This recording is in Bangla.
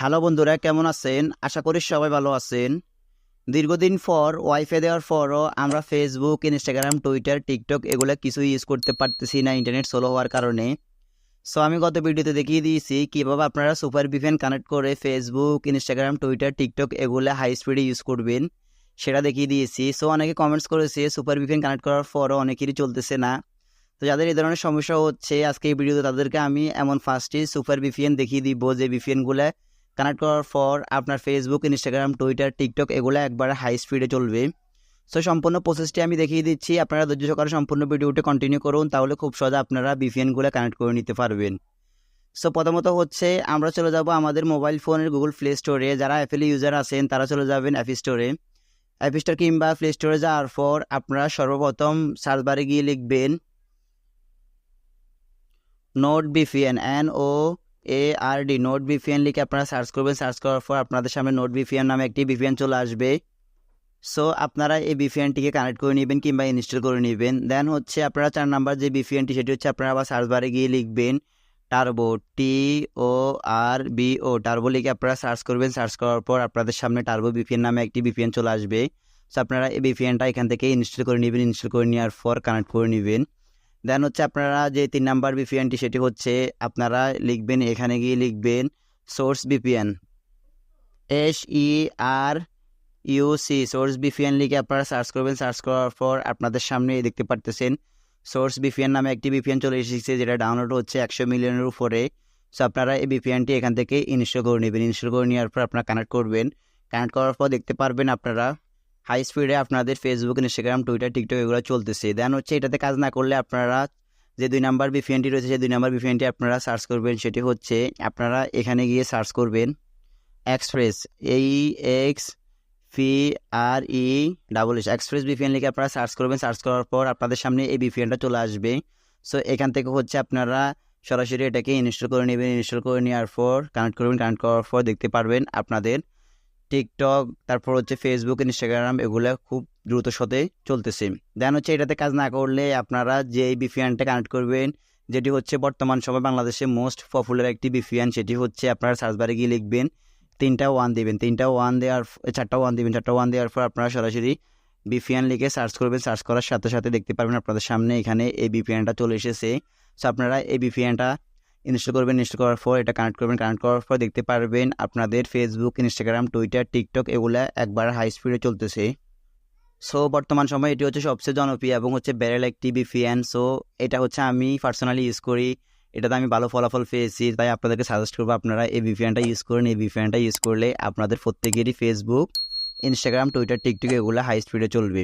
হ্যালো বন্ধুরা, কেমন আছেন? আশা করি সবাই ভালো আছেন। দীর্ঘদিন পর ওয়াইফাই দেওয়ার পরও আমরা ফেসবুক ইনস্টাগ্রাম টুইটার টিকটক এগুলো কিছু ইউজ করতে পারতেছি না ইন্টারনেট স্লো হওয়ার কারণে। সো আমি গত ভিডিওতে দেখিয়ে দিয়েছি কীভাবে আপনারা সুপার ভিভেন কানেক্ট করে ফেসবুক ইনস্টাগ্রাম টুইটার টিকটক এগুলো হাই স্পিডে ইউজ করবেন, সেটা দেখিয়ে দিয়েছি। সো অনেকে কমেন্টস করেছে সুপার ভিভেন কানেক্ট করার পরও অনেকেরই চলতেছে না। তো, যাদের এই ধরনের সমস্যা হচ্ছে, আজকে এই ভিডিওতে তাদেরকে আমি এমন ফার্স্টে সুপার ভিপিএন দেখিয়ে দিব, যে ভিপিএনগুলো কানেক্ট করার পর আপনার ফেসবুক ইনস্টাগ্রাম টুইটার টিকটক এগুলো একবার হাই স্পিডে চলবে। সো সম্পূর্ণ প্রসেসটি আমি দেখিয়ে দিচ্ছি। আপনারা ধৈর্য সহকারে সম্পূর্ণ ভিডিওটি কন্টিনিউ করুন, তাহলে খুব সহজে আপনারা ভিপিএনগুলো কানেক্ট করে নিতে পারবেন। সো প্রথমত হচ্ছে আমরা চলে যাব আমাদের মোবাইল ফোনের গুগল প্লে স্টোরে যারা অ্যাপেল ইউজার আছেন, তারা চলে যাবেন অ্যাপ স্টোরে অ্যাপ স্টোর কিংবা প্লে স্টোরে যাওয়ার পর আপনারা সর্বপ্রথম সার্চ বারে গিয়ে লিখবেন Nord VPN N O A R D Nord VPN লিখে আপনারা সার্চ করবেন। সার্চ করার পর আপনাদের সামনে নোট বিপিএন নামে একটি বিপিএন চলে আসবে। সো আপনারা এই বিপিএনটিকে কানেক্ট করে নেবেন কিংবা ইনস্টল করে নেবেন। দেন হচ্ছে আপনারা চার নাম্বার যে বিপিএনটি সেটি হচ্ছে আপনারা আবার সার্চ বারে গিয়ে লিখবেন Turbo T O R B O Turbo লিখে আপনারা সার্চ করবেন। সার্চ করার পর আপনাদের সামনে টার্বো বিপিএন নামে একটি বিপিএন চলে আসবে। সো আপনারা এই বিপিএনটা এখান থেকে ইনস্টল করে নেবেন। ইনস্টল করে নেওয়ার পর কানেক্ট করে নেবেন। দেন হচ্ছে আপনারা যে তিন নাম্বার বিপিএনটি সেটি হচ্ছে আপনারা লিখবেন, এখানে গিয়ে লিখবেন source BPN S E R UC source BPN লিখে আপনারা সার্চ করবেন। সার্চ করার পর আপনাদের সামনে দেখতে পারতেছেন সোর্স বিপিএন নামে একটি বিপিএন চলে এসেছে, যেটা ডাউনলোড হচ্ছে একশো মিলিয়নের উপরে। সো আপনারা এই বিপিএনটি এখান থেকে ইনস্টল করে নেবেন। ইনস্টল করে নেওয়ার পর আপনারা কানেক্ট করবেন। কানেক্ট করার পর দেখতে পারবেন আপনারা হাই স্পিডে আপনাদের ফেসবুক ইনস্টাগ্রাম টুইটার টিকটক এগুলো চলতেছে। দেন হচ্ছে এটাতে কাজ না করলে আপনারা যে দুই নাম্বার বিপিএনটি রয়েছে, সেই দুই নাম্বার বিপিএনটি আপনারা সার্চ করবেন। সেটি হচ্ছে আপনারা এখানে গিয়ে সার্চ করবেন এক্সপ্রেস এই X P R E double S express VPN লিখে আপনারা সার্চ করবেন। সার্চ করার পর আপনাদের সামনে এই বিপিএনটা চলে আসবে। সো এখান থেকে হচ্ছে আপনারা সরাসরি এটাকে ইনস্টল করে নেবেন। ইনস্টল করে নেওয়ার পর কানেক্ট করবেন। কানেক্ট করার পর দেখতে পারবেন আপনাদের টিকটক তারপর হচ্ছে ফেসবুক ইনস্টাগ্রাম এগুলো খুব দ্রুত সাথে চলতেছে। দেন হচ্ছে এটাতে কাজ না করলে আপনারা যে বিপিএনটা কানেক্ট করবেন, যেটি হচ্ছে বর্তমান সময় বাংলাদেশে মোস্ট পপুলার একটি বিপিএন, সেটি হচ্ছে আপনারা সার্চ বারে গিয়ে লিখবেন, তিনটা ওয়ান দিবেন। তিনটা ওয়ান দেওয়ার চারটা ওয়ান দিবেন। চারটা ওয়ান দেওয়ার পর আপনারা সরাসরি বিপিএন লিখে সার্চ করবেন। সার্চ করার সাথে সাথে দেখতে পারবেন আপনাদের সামনে এখানে এই বিপিএনটা চলে এসেছে। সো আপনারা এই বিপিএনটা ইনস্টল করবেন ইনস্টল করার পর এটা কানেক্ট করবেন কানেক্ট করার পর দেখতে পারবেন আপনাদের ফেসবুক ইনস্টাগ্রাম টুইটার টিকটক এগুলা একবার হাই স্পিডে চলতেছে। সো বর্তমান সময়ে এটি হচ্ছে সবচেয়ে জনপ্রিয় এবং হচ্ছে ব্যারেল একটি বিপিএন সো এটা হচ্ছে আমি পার্সোনালি ইউজ করি। এটাতে আমি ভালো ফলাফল পেয়েছি, তাই আপনাদেরকে সাজেস্ট করব আপনারা এই ভিপিএনটা ইউজ করেন। এই ভিপিএনটা ইউজ করলে আপনাদের প্রত্যেকেরই ফেসবুক ইনস্টাগ্রাম টুইটার টিকটক এগুলো হাই স্পিডে চলবে।